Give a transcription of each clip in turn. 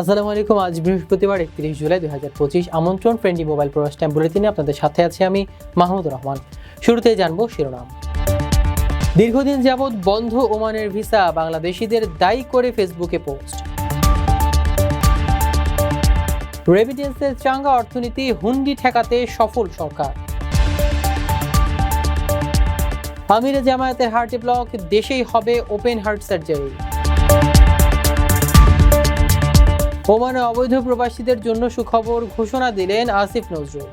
আসসালামু আলাইকুম, আজ বৃহস্পতিবার একত্রিশ জুলাই দুই হাজার পঁচিশ। আমন্ত্রণ, ফ্রেন্ডলি মোবাইল প্রবাস বুলেটিনে আপনাদের সাথে আছি আমি মাহমুদুর রহমান। শুরুতে জানব শিরোনাম। দীর্ঘদিন যাবৎ বন্ধ ওমানের ভিসা বাংলাদেশিদের দায়ী করে ফেসবুকে পোস্ট। রেমিটেন্সের চাঙ্গা অর্থনীতি হুন্ডি ঠেকাতে সফল সরকার। আমিরে জামায়াতের হার্টে ব্লক, দেশেই হবে ওপেন হার্ট সার্জারি। ওমানে অবৈধ প্রবাসীদের জন্য সুখবর ঘোষণা দিলেন আসিফ নজরুল।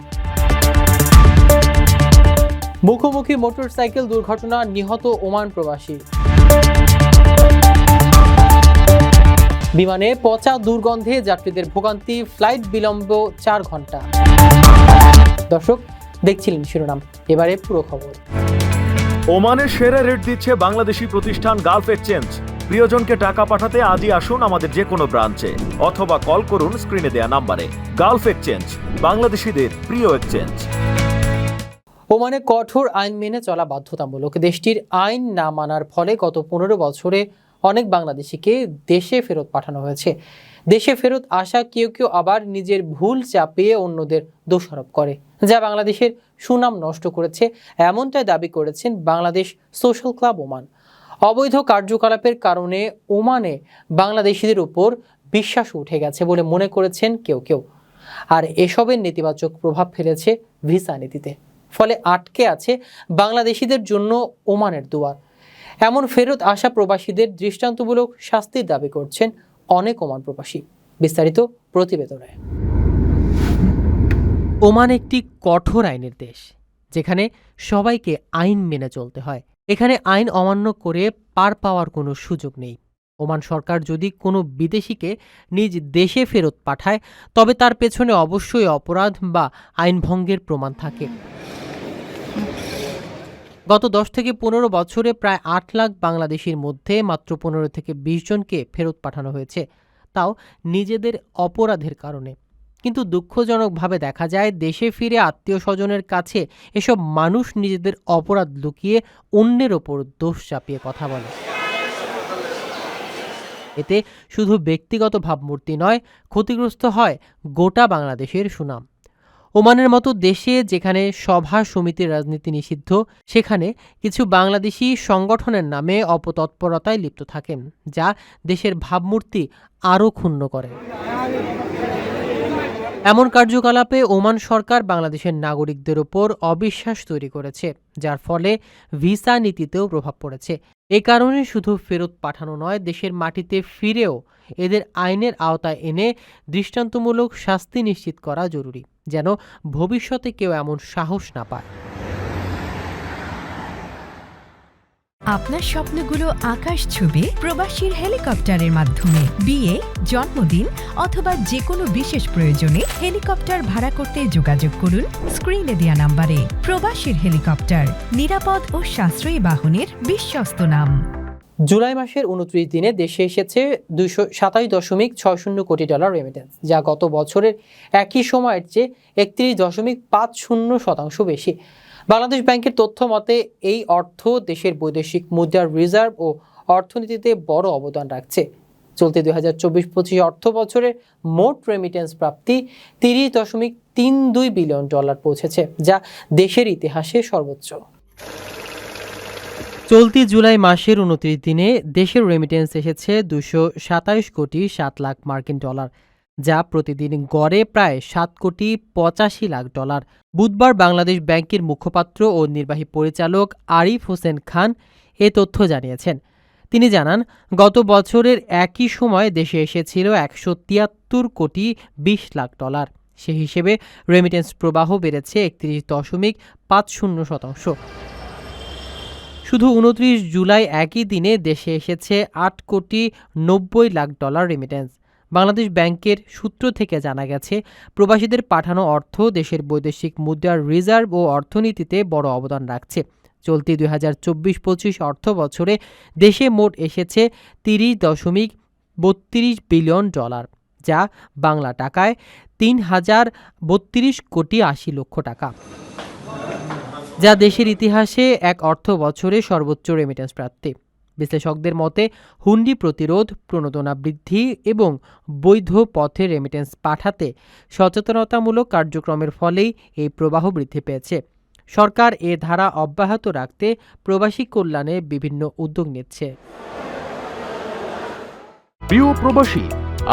মুখোমুখি মোটরসাইকেল দুর্ঘটনা, নিহত ওমান প্রবাসী। বিমানে পচা দুর্গন্ধে যাত্রীদের ভোগান্তি, ফ্লাইট বিলম্ব চার ঘণ্টা। দর্শক, দেখছিলেন শিরোনাম। এবারে পুরো খবর। ওমানের সেরা রেট দিচ্ছে বাংলাদেশি প্রতিষ্ঠান গালফ এক্সচেঞ্জ। প্রিয়জনকে টাকা পাঠাতে আজই আসুন আমাদের যে কোনো ব্রাঞ্চে, অথবা কল করুন স্ক্রিনে দেয়া নাম্বারে। গালফ এক্সচেঞ্জ, বাংলাদেশিদের প্রিয় এক্সচেঞ্জ। ওমানে কঠোর আইন মেনে চলা বাধ্যতামূলক দেশটির আইন না মানার ফলে গত পনেরো বছরে অনেক বাংলাদেশিকে দেশে ফেরত পাঠানো হয়েছে। দেশে ফেরত আসা কেউ কেউ আবার নিজের ভুল চাপিয়ে অন্যদের দোষারোপ করে, যা বাংলাদেশের সুনাম নষ্ট করেছে, এমনটাই দাবি করেছেন বাংলাদেশ সোশ্যাল ক্লাব ওমান। অবৈধ কার্যকলাপের কারণে ওমানে বাংলাদেশিদের উপর বিশ্বাস উঠে গেছে বলে মনে করেছেন কেউ কেউ। আর এসবের নেতিবাচক প্রভাব ফেলেছে ভিসা নীতিতে। ফলে আটকে আছে বাংলাদেশিদের জন্য ওমানের দুয়ার। এমন ফেরত আসা প্রবাসীদের দৃষ্টান্তমূলক শাস্তির দাবি করছেন অনেক ওমান প্রবাসী। বিস্তারিত প্রতিবেদনে। ওমান একটি কঠোর আইনের দেশ, যেখানে সবাইকে আইন মেনে চলতে হয়। এখানে আইন অমান্য করে পার পাওয়ার কোনো সুযোগ নেই। ওমান সরকার যদি কোনো বিদেশিকে নিজ দেশে ফেরত পাঠায়, তবে তার পেছনে অবশ্যই অপরাধ বা আইনভঙ্গের প্রমাণ থাকে। গত দশ থেকে পনেরো বছরে প্রায় আট লাখ বাংলাদেশির মধ্যে মাত্র পনেরো থেকে বিশ জনকে ফেরত পাঠানো হয়েছে। তাও নিজেদের অপরাধের কারণে। কিন্তু দুঃখজনকভাবে দেখা যায়, দেশে ফিরে আত্মীয় স্বজনের কাছে এসব মানুষ নিজেদের অপরাধ লুকিয়ে অন্যের ওপর দোষ চাপিয়ে কথা বলে। এতে শুধু ব্যক্তিগত ভাবমূর্তি নয়, ক্ষতিগ্রস্ত হয় গোটা বাংলাদেশের সুনাম। ওমানের মতো দেশে যেখানে সভা সমিতির রাজনীতি নিষিদ্ধ, সেখানে কিছু বাংলাদেশি সংগঠনের নামে অপতৎপরতায় লিপ্ত থাকেন, যা দেশের ভাবমূর্তি আরও ক্ষুণ্ণ করে। এমন কার্যকলাপে ওমান সরকার বাংলাদেশের নাগরিকদের ওপর অবিশ্বাস তৈরি করেছে, যার ফলে ভিসা নীতিতেও প্রভাব পড়েছে। এ কারণে শুধু ফেরত পাঠানো নয়, দেশের মাটিতে ফিরেও এদের আইনের আওতায় এনে দৃষ্টান্তমূলক শাস্তি নিশ্চিত করা জরুরি, যেন ভবিষ্যতে কেউ এমন সাহস না পায়। আপনার স্বপ্নগুলো আকাশ ছুবে প্রবাসীর হেলিকপ্টারের মাধ্যমে। বিয়ে, জন্মদিন অথবা যে কোনো বিশেষ প্রয়োজনে হেলিকপ্টার ভাড়া করতে যোগাযোগ করুন স্ক্রিনে দেওয়া নাম্বারে। প্রবাসীর হেলিকপ্টার, নিরাপদ ও সাশ্রয়ী বাহনের বিশ্বস্ত নাম। জুলাই মাসের উনত্রিশ দিনে দেশে এসেছে দুইশো সাতাশ দশমিক ছয় শূন্য কোটি ডলার রেমিটেন্স যা গত বছরের একই সময়ের চেয়ে একত্রিশ দশমিক পাঁচ শূন্য শতাংশ বেশি। বাংলাদেশ ব্যাংকের তথ্য মতে, এই অর্থ দেশের বৈদেশিক মুদ্রার রিজার্ভ ও অর্থনীতিতে বড় অবদান রাখছে। চলতি দুই হাজার চব্বিশ পঁচিশ অর্থ বছরের মোট রেমিটেন্স প্রাপ্তি তিরিশ দশমিক তিন দুই বিলিয়ন ডলার পৌঁছেছে, যা দেশের ইতিহাসে সর্বোচ্চ। চলতি জুলাই মাসের উনত্রিশ দিনে দেশের রেমিটেন্স এসেছে দুশো সাতাইশ কোটি সাত লাখ মার্কিন ডলার। যা প্রতিদিন গড়ে প্রায় সাত কোটি পঁচাশি লাখ ডলার। বুধবার বাংলাদেশ ব্যাংকের মুখপাত্র ও নির্বাহী পরিচালক আরিফ হোসেন খান এ তথ্য জানিয়েছেন। তিনি জানান, গত বছরের একই সময় দেশে এসেছিল একশো তিয়াত্তর কোটি বিশ লাখ ডলার। সে হিসেবে রেমিটেন্স প্রবাহ বেড়েছে একত্রিশ দশমিক পাঁচ শূন্য শতাংশ। শুধু উনত্রিশ জুলাই একই দিনে দেশে এসেছে আট কোটি নব্বই লাখ ডলার রেমিটেন্স বাংলাদেশ ব্যাংকের সূত্র থেকে জানা গেছে, প্রবাসীদের পাঠানো অর্থ দেশের বৈদেশিক মুদ্রার রিজার্ভ ও অর্থনীতিতে বড় অবদান রাখছে। চলতি দুই হাজার চব্বিশ পঁচিশ অর্থ বছরে দেশে মোট এসেছে তিরিশ দশমিক বত্রিশ বিলিয়ন ডলার, যা বাংলা টাকায় তিন হাজার বত্রিশ কোটি আশি লক্ষ টাকা, যা দেশের ইতিহাসে এক অর্থ বছরে সর্বোচ্চ রেমিটেন্স প্রাপ্তি। বিশ্লেষকদের মতে, হুন্ডি প্রতিরোধ, প্রণোদনা বৃদ্ধি এবং বৈধ পথে রেমিটেন্স পাঠাতে সচেতনতামূলক কার্যক্রমের ফলেই এই প্রবাহ বৃদ্ধি পেয়েছে। সরকার এ ধারা অব্যাহত রাখতে প্রবাসী কল্যাণে বিভিন্ন উদ্যোগ নিচ্ছে। প্রিয় প্রবাসী,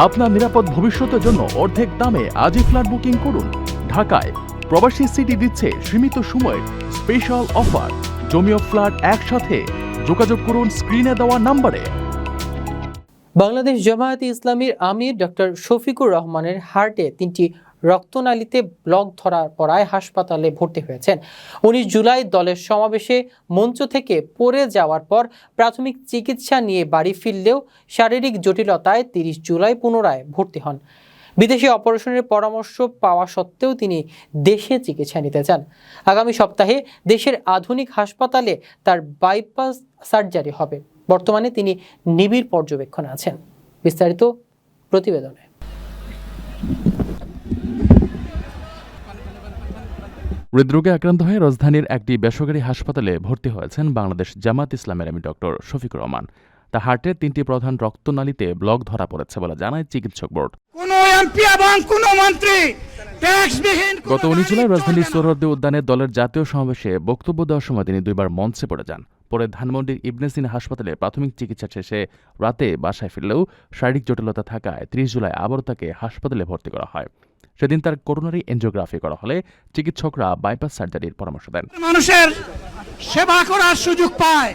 আপনার নিরাপদ ভবিষ্যতের জন্য অর্ধেক দামে আজই ফ্ল্যাট বুকিং করুন। ঢাকায় প্রবাসী সিটি দিচ্ছে সীমিত সময়ের স্পেশাল অফার জমিও ফ্ল্যাট একসাথে যোগাযোগ করুন স্ক্রিনে দেওয়া নম্বরে। বাংলাদেশ জামায়াতে ইসলামীর আমির ডক্টর শফিকুর রহমানের হার্টে তিনটি রক্তনালীতে ব্লক ধরার পড়ায় হাসপাতালে ভর্তি হয়েছেন। উনিশ জুলাই দলের সমাবেশে মঞ্চ থেকে পড়ে যাওয়ার পর প্রাথমিক চিকিৎসা নিয়ে বাড়ি ফিরলেও শারীরিক জটিলতায় তিরিশ জুলাই পুনরায় ভর্তি হন। বিদেশে অপারেশনের পরামর্শ পাওয়া সত্ত্বেও তিনি দেশে চিকিৎসা নিতে চান। আগামী সপ্তাহে দেশের আধুনিক হাসপাতালে তার বাইপাস সার্জারি হবে। বর্তমানে তিনি নিবিড় পর্যবেক্ষণে আছেন। বিস্তারিত প্রতিবেদনে। হৃদরোগে আক্রান্ত হয়ে রাজধানীর একটি বেসরকারি হাসপাতালে ভর্তি হয়েছেন বাংলাদেশ জামাত ইসলামের আমি ডক্টর শফিকুর রহমান। তা হার্টের তিনটি প্রধান রক্তনালীতে ব্লক ধরা পড়েছে বলে জানায় চিকিৎসক বোর্ড। এমপি এবং কোন মন্ত্রী। গত উনিশ জুলাই রাজধানীর সোহরদ্দি উদ্যানে দলের জাতীয় সমাবেশে বক্তব্য দেওয়ার সময় তিনি দুইবার মঞ্চে পড়ে যান। পরে ধানমন্ডির ইবনে সিনা হাসপাতালে প্রাথমিক চিকিৎসা শেষে রাতে বাসায় ফিরলেও শারীরিক জটিলতা থাকায় ত্রিশ জুলাই আবারও তাকে হাসপাতালে ভর্তি করা হয়। সেদিন তার করোনারি এনজিওগ্রাফি করা হলে চিকিৎসকরা বাইপাস সার্জারির পরামর্শ দেন। মানুষের সেবা করার সুযোগ পায়।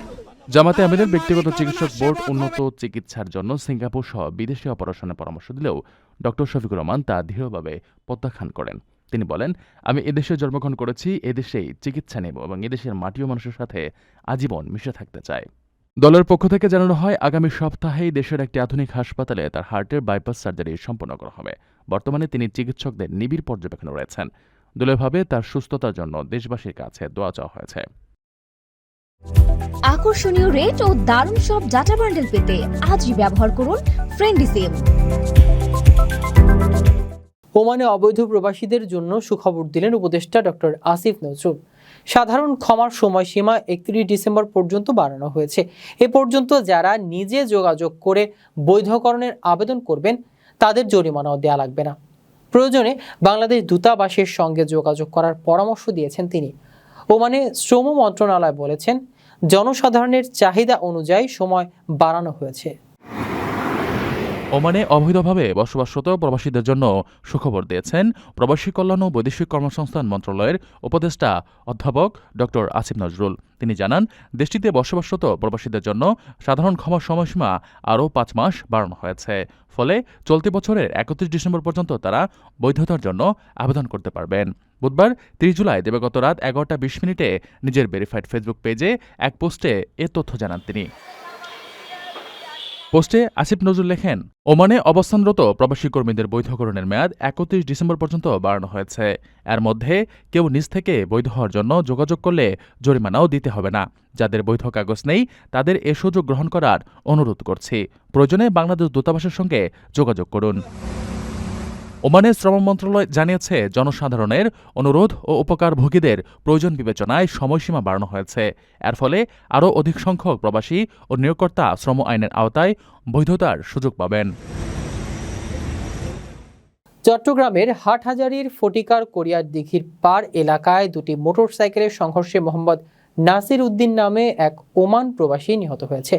জামাতে আমিরের ব্যক্তিগত চিকিৎসক বোর্ড উন্নত চিকিৎসার জন্য সিঙ্গাপুর সহ বিদেশি অপারেশনের পরামর্শ দিলেও ডক্টর শফিকুর রহমান তা দৃঢ়ভাবে প্রত্যাখ্যান করেন। তিনি বলেন, আমি এদেশে জন্মগ্রহণ করেছি, এদেশেই চিকিৎসা নেব এবং এদেশের মাটি ও মানুষের সাথে আজীবন মিশে থাকতে চাই। দলের পক্ষ থেকে জানানো হয়, আগামী সপ্তাহেই দেশের একটি আধুনিক হাসপাতালে তার হার্টের বাইপাস সার্জারি সম্পন্ন করা হবে। বর্তমানে তিনি চিকিৎসকদের নিবিড় পর্যবেক্ষণে রয়েছেন। দলীয়ভাবে তার সুস্থতার জন্য দেশবাসীর কাছে দোয়া চাওয়া হয়েছে। আকর্ষণীয় রেট ও দারুণ সব ডাটা বান্ডেল পেতে আজই ব্যবহার করুন ফ্রেন্ডি সিম ওমানে অবৈধ প্রবাসীদের জন্য সুখবর দিলেন উপদেষ্টা ডক্টর আসিফ নজরুল। সাধারণ ক্ষমার সময়সীমা একত্রিশ ডিসেম্বর পর্যন্ত বাড়ানো হয়েছে। এ পর্যন্ত যারা নিজে যোগাযোগ করে বৈধকরণের আবেদন করবেন, তাদের জরিমানাও দেওয়া লাগবে না। প্রয়োজনে বাংলাদেশ দূতাবাসের সঙ্গে যোগাযোগ করার পরামর্শ দিয়েছেন তিনি। ওমানে শ্রম মন্ত্রণালয় বলেছেন জনসাধারণের চাহিদা অনুযায়ী সময় বাড়ানো হয়েছে। ওমানে অবৈধভাবে বসবাসরত প্রবাসীদের জন্য সুখবর দিয়েছেন প্রবাসী কল্যাণ ও বৈদেশিক কর্মসংস্থান মন্ত্রণালয়ের উপদেষ্টা অধ্যাপক ড আসিফ নজরুল। তিনি জানান, দেশটিতে বসবাসরত প্রবাসীদের জন্য সাধারণ ক্ষমার সময়সীমা আরও পাঁচ মাস বাড়ানো হয়েছে। ফলে চলতি বছরের একত্রিশ ডিসেম্বর পর্যন্ত তারা বৈধতার জন্য আবেদন করতে পারবেন। বুধবার তিরিশ জুলাই দিবাগত রাত এগারোটা বিশ মিনিটে নিজের ভেরিফাইড ফেসবুক পেজে এক পোস্টে এ তথ্য জানান তিনি। পোস্টে আসিফ নজরুল লেখেন, ওমানে অবস্থানরত প্রবাসী কর্মীদের বৈধকরণের মেয়াদ একত্রিশ ডিসেম্বর পর্যন্ত বাড়ানো হয়েছে। এর মধ্যে কেউ নিজ থেকে বৈধ হওয়ার জন্য যোগাযোগ করলে জরিমানাও দিতে হবে না। যাদের বৈধ কাগজ নেই, তাদের এ সুযোগ গ্রহণ করার অনুরোধ করছি। প্রয়োজনে বাংলাদেশ দূতাবাসের সঙ্গে যোগাযোগ করুন। ওমানের শ্রম মন্ত্রণালয় জানিয়েছে, জনসাধারণের অনুরোধ ও উপকারভোগীদের প্রয়োজন বিবেচনায় সময়সীমা বাড়ানো হয়েছে। এর ফলে আরও অধিক সংখ্যক প্রবাসী ও নিয়োগকর্তা শ্রম আইনের আওতায় বৈধতার সুযোগ পাবেন। চট্টগ্রামের হাটহাজারীর ফটিকার কোরিয়ার দিঘির পার এলাকায় দুটি মোটরসাইকেলের সংঘর্ষে মোহাম্মদ নাসির উদ্দিন নামে এক ওমান প্রবাসী নিহত হয়েছে।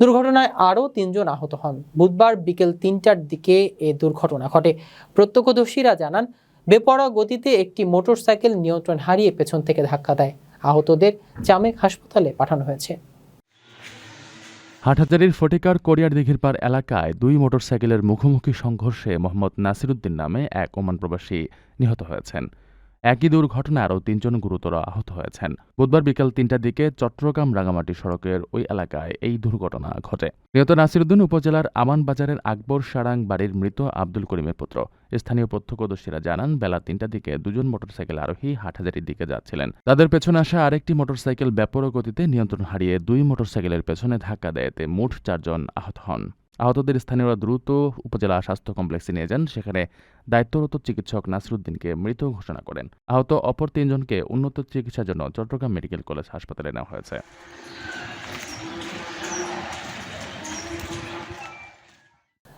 দুর্ঘটনায় আরও তিনজন আহত হন। বুধবার বিকেল তিনটার দিকে এ দুর্ঘটনা ঘটে। প্রত্যক্ষদর্শীরা জানান, বেপরোয়া গতিতে একটি মোটরসাইকেল নিয়ন্ত্রণ হারিয়ে পেছন থেকে ধাক্কা দেয়। আহতদের চামেক হাসপাতালে পাঠানো হয়েছে। হাটহাজারির ফটিকার কোরিয়ার দিঘির পার এলাকায় দুই মোটরসাইকেলের মুখোমুখি সংঘর্ষে মোহাম্মদ নাসিরুদ্দিন নামে এক ওমান প্রবাসী নিহত হয়েছেন। একই দুর্ঘটনায় আরও তিনজন গুরুতর আহত হয়েছেন। বুধবার বিকেল তিনটার দিকে চট্টগ্রাম রাঙামাটি সড়কের ওই এলাকায় এই দুর্ঘটনা ঘটে। নিহত নাসিরুদ্দিন উপজেলার আমান বাজারের আকবর সারাং বাড়ির মৃত আব্দুল করিমের পুত্র। স্থানীয় প্রত্যক্ষদর্শীরা জানান, বেলা তিনটার দিকে দুজন মোটরসাইকেল আরোহী হাটহাজারির দিকে যাচ্ছিলেন। তাদের পেছনে আসা আরেকটি মোটরসাইকেল ব্যাপক গতিতে নিয়ন্ত্রণ হারিয়ে দুই মোটরসাইকেলের পেছনে ধাক্কা দেয় এতে মোট চারজন আহত হন। আহতদের স্থানীয়রা দ্রুত উপজেলা স্বাস্থ্য কমপ্লেক্সে নিয়ে যান, সেখানে দায়িত্বরত চিকিৎসক নাসরুদ্দিনকে মৃত ঘোষণা করেন। আহত অপর তিনজনকে উন্নত চিকিৎসার জন্য চট্টগ্রাম মেডিকেল কলেজ হাসপাতালে নেওয়া হয়েছে।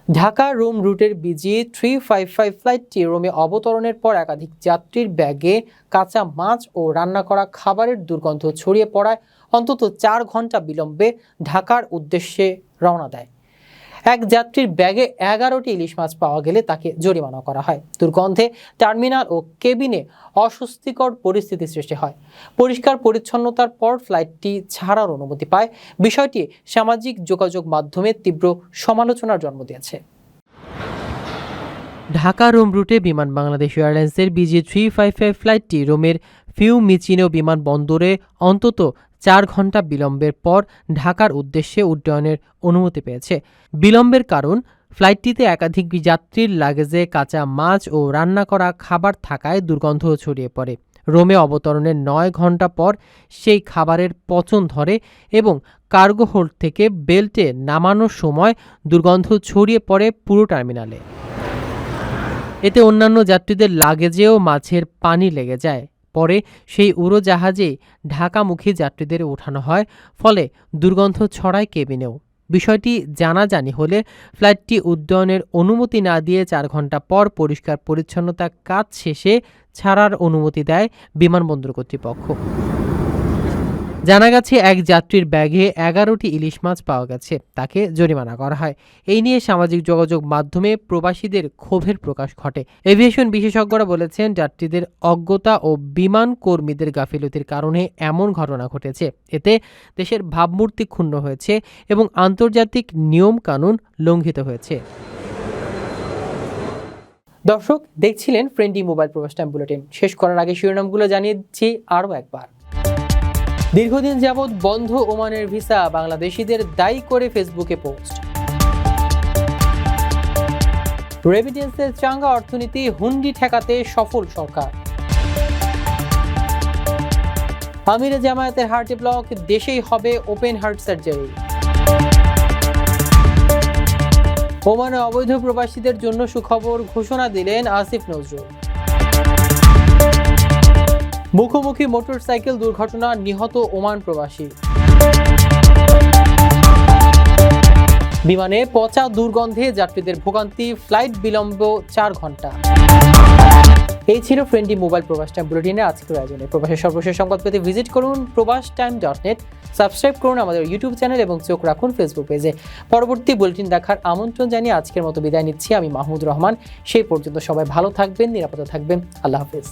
ঢাকা রোম রুটের বিজি থ্রি ফাইভ ফাইভ ফ্লাইটটি রোমে অবতরণের পর একাধিক যাত্রীর ব্যাগে কাঁচা মাছ ও রান্না করা খাবারের দুর্গন্ধ ছড়িয়ে পড়ায় অন্তত চার ঘণ্টা বিলম্বে ঢাকার উদ্দেশ্যে রওনা দেয়। এক যাত্রীর ব্যাগে এগারোটি ইলিশ মাছ পাওয়া গেলে তাকে জরিমানা করা হয়। দুর্গন্ধে টার্মিনাল ও কেবিনে অস্বস্তিকর পরিস্থিতি সৃষ্টি হয়। পরিষ্কার পরিচ্ছন্নতার পর ফ্লাইটটি ছাড়ার অনুমতি পায়। বিষয়টি সামাজিক যোগাযোগ মাধ্যমে তীব্র সমালোচনার জন্ম দিয়েছে। ঢাকা রোম রুটে বিমান বাংলাদেশ এয়ারলাইন্সের বিজি থ্রি ফাইভ ফাইভ ফ্লাইটটি রোমের ফিউমিচিনো বিমানবন্দরে অন্তত চার ঘণ্টা বিলম্বের পর ঢাকার উদ্দেশ্যে উড্ডয়নের অনুমতি পেয়েছে। বিলম্বের কারণ, ফ্লাইটটিতে একাধিক যাত্রীর লাগেজে কাঁচা মাছ ও রান্না করা খাবার থাকায় দুর্গন্ধ ছড়িয়ে পড়ে। রোমে অবতরণের নয় ঘণ্টা পর সেই খাবারের পচন ধরে এবং কার্গো হোল্ড থেকে বেল্টে নামানোর সময় দুর্গন্ধ ছড়িয়ে পড়ে পুরো টার্মিনালে। এতে অন্যান্য যাত্রীদের লাগেজেও মাছের পানি লেগে যায়। পরে সেই উড়োজাহাজে ঢাকামুখী যাত্রীদের ওঠানো হয়, ফলে দুর্গন্ধ ছড়ায় কেবিনেও। বিষয়টি জানাজানি হলে ফ্লাইটটি উড্ডয়নের অনুমতি না দিয়ে চার ঘণ্টা পর পরিষ্কার পরিচ্ছন্নতা কাজ শেষে ছাড়ার অনুমতি দেয় বিমানবন্দর কর্তৃপক্ষ। জানা গেছে, এক যাত্রীর ব্যাগে এগারোটি ইলিশ মাছ পাওয়া গেছে। তাকে জরিমানা করা হয়। এই নিয়ে সামাজিক যোগাযোগ মাধ্যমে প্রবাসীদের ক্ষোভের প্রকাশ ঘটে। এভিয়েশন বিশেষজ্ঞরা বলেছেন, যাত্রীদের অজ্ঞতা ও বিমান কর্মীদের গাফিলতির কারণে এমন ঘটনা ঘটেছে। এতে দেশের ভাবমূর্তি ক্ষুণ্ণ হয়েছে এবং আন্তর্জাতিক নিয়ম কানুন লঙ্ঘিত হয়েছে। দর্শক, দেখছিলেন ফ্রেন্ডি মোবাইল প্রবাস টাইম বুলেটিন। শেষ করার আগে শিরোনামগুলো জানিয়ে দিচ্ছি আরও একবার। দীর্ঘদিন যাবৎ বন্ধ ওমানের ভিসা বাংলাদেশিদের দায়ী করে ফেসবুকে পোস্ট। রেমিটেন্সের চাঙ্গা অর্থনীতি হুন্ডি ঠেকাতে সফল সরকার। আমিরে জামায়াতের হার্টে ব্লক দেশেই হবে ওপেন হার্ট সার্জারি। ওমানে অবৈধ প্রবাসীদের জন্য সুখবর ঘোষণা দিলেন আসিফ নজরুল। মুখোমুখি মোটরসাইকেল দুর্ঘটনা, নিহত ওমান প্রবাসী। বিমানে পচা দুর্গন্ধে যাত্রীদের ভোগান্তি, ফ্লাইট বিলম্ব চার ঘণ্টা। এই ছিল ফ্রেন্ডি মোবাইল প্রবাস টাইম বুলেটিনের আজকের আয়োজনে। প্রবাসের সর্বশেষ সংবাদ পেতে ভিজিট করুন প্রবাস টাইম ডট নেট সাবস্ক্রাইব করুন আমাদের ইউটিউব চ্যানেল এবং চোখ রাখুন ফেসবুক পেজে পরবর্তী বুলেটিন দেখার আমন্ত্রণ জানিয়ে আজকের মতো বিদায় নিচ্ছি। আমি মাহমুদ রহমান, সেই পর্যন্ত সবাই ভালো থাকবেন, নিরাপদে থাকবেন। আল্লাহ হাফিজ।